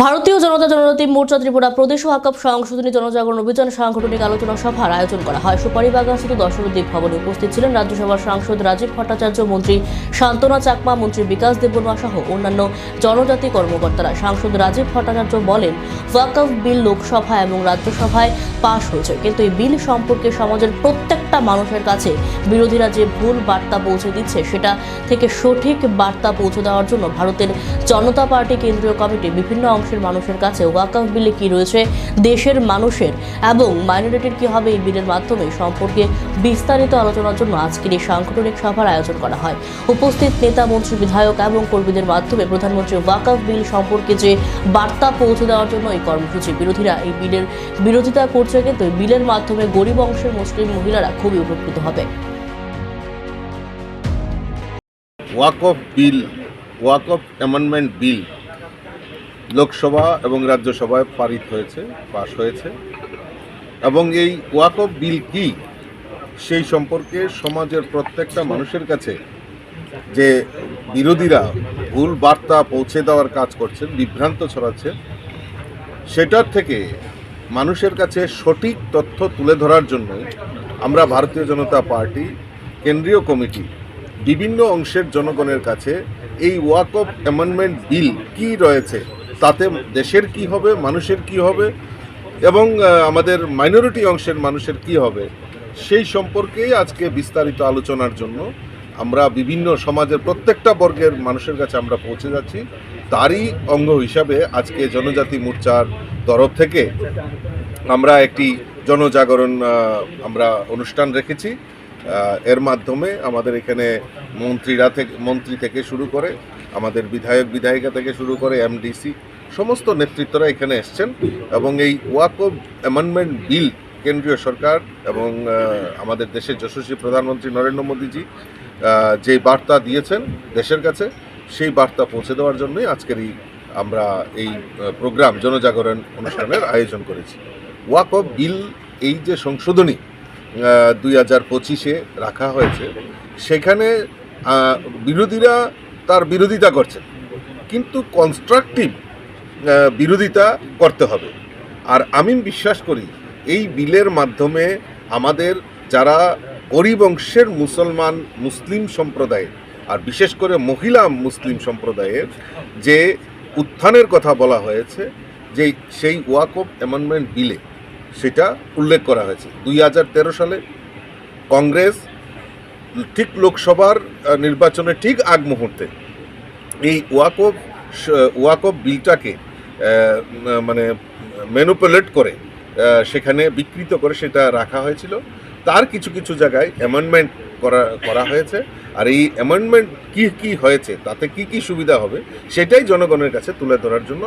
ভারতীয় জনতা জনজাতি মোর্চা ত্রিপুরা প্রদেশ ওয়াকফ সংশোধনী জনজাগরণ অভিযান সাংগঠনিক আলোচনা সভার আয়োজন করা হয়। সুপারিবাগান স্থিত দর্শনদ্বীপ ভবনে উপস্থিত ছিলেন রাজ্যসভার সাংসদ রাজীব ভট্টাচার্য, মন্ত্রী শান্তনা চাকমা, মন্ত্রী বিকাশ দেববর্মা সহ অন্যান্য জনজাতি কর্মকর্তারা। সাংসদ রাজীব ভট্টাচার্য বলেন, ওয়াকফ বিল লোকসভা এবং রাজ্যসভায় পাশ হয়েছে, কিন্তু এই বিল সম্পর্কে সমাজের প্রত্যেকটা মানুষের কাছে বিরোধীরা যে ভুল বার্তা পৌঁছে দিচ্ছে, সেটা থেকে সঠিক বার্তা পৌঁছে দেওয়ার জন্য ভারতের জনতা পার্টি, কেন্দ্রীয় কমিটি, বিভিন্ন অংশের মানুষের কাছে ওয়াকাফ বিলে কি রয়েছে, দেশের মানুষের এবং মাইনরিটির কি হবে এই বিলের মাধ্যমে সম্পর্কে বিস্তারিত আলোচনার জন্য আজকের এই সাংগঠনিক সভার আয়োজন করা হয়। উপস্থিত নেতা, মন্ত্রী, বিধায়ক এবং কর্মীদের মাধ্যমে প্রধানমন্ত্রী ওয়াকাফ বিল সম্পর্কে যে বার্তা পৌঁছে দেওয়ার জন্য এই কর্মসূচি। বিরোধীরা এই বিলের বিরোধিতা করছে কিন্তু বিলের মাধ্যমে গরিব অংশের মুসলিম মহিলারা খুবই উপকৃত হবে। ওয়াকফ বিল, ওয়াকফ অ্যামেন্ডমেন্ট বিল লোকসভা এবং রাজ্যসভায় পারিত হয়েছে, পাশ হয়েছে। এবং এই ওয়াকফ বিল কি, সেই সম্পর্কে সমাজের প্রত্যেকটা মানুষের কাছে যে বিরোধীরা ভুল বার্তা পৌঁছে দেওয়ার কাজ করছেন, বিভ্রান্ত ছড়াচ্ছে সেটার থেকে মানুষের কাছে সঠিক তথ্য তুলে ধরার জন্য আমরা ভারতীয় জনতা পার্টি, কেন্দ্রীয় কমিটি, বিভিন্ন অংশের জনগণের কাছে এই ওয়াকফ অ্যামেন্ডমেন্ট বিল কি রয়েছে তাতে দেশের কি হবে, মানুষের কি হবে এবং আমাদের মাইনরিটি অংশের মানুষের কি হবে, সেই সম্পর্কেই আজকে বিস্তারিত আলোচনার জন্য আমরা বিভিন্ন সমাজের প্রত্যেকটা বর্গের মানুষের কাছে আমরা পৌঁছে যাচ্ছি। তারই অঙ্গ হিসাবে আজকে জনজাতি মোর্চার তরফ থেকে আমরা একটি জনজাগরণ আমরা অনুষ্ঠান রেখেছি। এর মাধ্যমে আমাদের এখানে মন্ত্রীরা থেকে, মন্ত্রী থেকে শুরু করে, আমাদের বিধায়ক বিধায়িকা থেকে শুরু করে এমডিসি সমস্ত নেতৃত্বরা এখানে এসছেন এবং এই ওয়াকফ অ্যামেন্ডমেন্ট বিল কেন্দ্রীয় সরকার এবং আমাদের দেশের যশস্বী প্রধানমন্ত্রী নরেন্দ্র মোদীজি যে বার্তা দিয়েছেন দেশের কাছে, সেই বার্তা পৌঁছে দেওয়ার জন্যই আজকের এই আমরা এই প্রোগ্রাম, জনজাগরণ অনুষ্ঠানের আয়োজন করেছি। ওয়াকফ বিল, এই যে সংশোধনী দুই হাজার পঁচিশে রাখা হয়েছে, সেখানে বিরোধীরা তার বিরোধিতা করছেন। কিন্তু কনস্ট্রাকটিভ বিরোধিতা করতে হবে। আর আমি বিশ্বাস করি, এই বিলের মাধ্যমে আমাদের যারা গরিব অংশের মুসলমান মুসলিম সম্প্রদায়ের আর বিশেষ করে মহিলা মুসলিম সম্প্রদায়ের যে উত্থানের কথা বলা হয়েছে যে সেই ওয়াকফ অ্যামেন্ডমেন্ট বিলে সেটা উল্লেখ করা হয়েছে। দুই হাজার তেরো সালে কংগ্রেস ঠিক লোকসভার নির্বাচনের ঠিক আগ মুহূর্তে এই ওয়াকফ ওয়াকফ বিলটাকে মানে ম্যানুপুলেট করে সেখানে বিকৃত করে সেটা রাখা হয়েছিল। তার কিছু কিছু জায়গায় অ্যামেন্ডমেন্ট করা করা হয়েছে। আর এই অ্যামেন্ডমেন্ট কী কী হয়েছে, তাতে কি কি সুবিধা হবে, সেটাই জনগণের কাছে তুলে ধরার জন্য